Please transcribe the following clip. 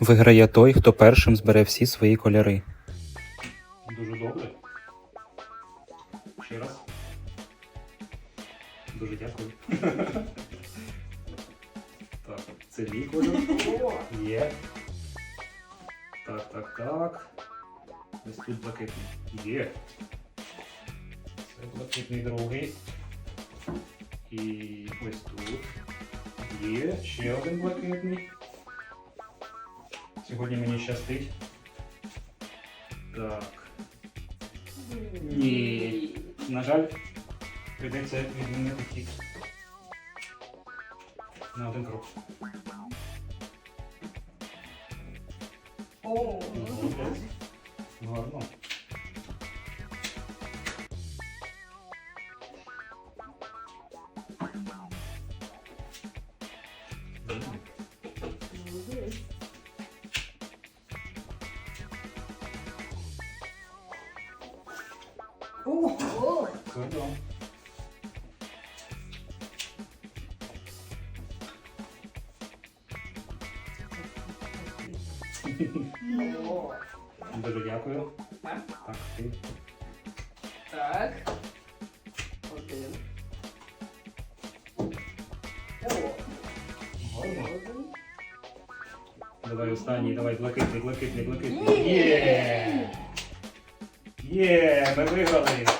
Виграє той, хто першим збере всі свої кольори. Дуже добре. Ще раз. Дуже дякую. Так, це мій кольор. Є. Так, так, так. Ось тут блакитний. Є. Це блакитний другий. І ось тут. Є. Ще один блакитний. Сьогодні мені щастить. Так. Ні. На жаль, прийдеться відмінити хід. На один крок. О, Молодець. Гарно. Ого! Круто. О, Дуже дякую. Так. Так, ти. Так. Один. О, Давай останній, давай блакитний, блакитний, блакитний. Є! Є! Ми виграли!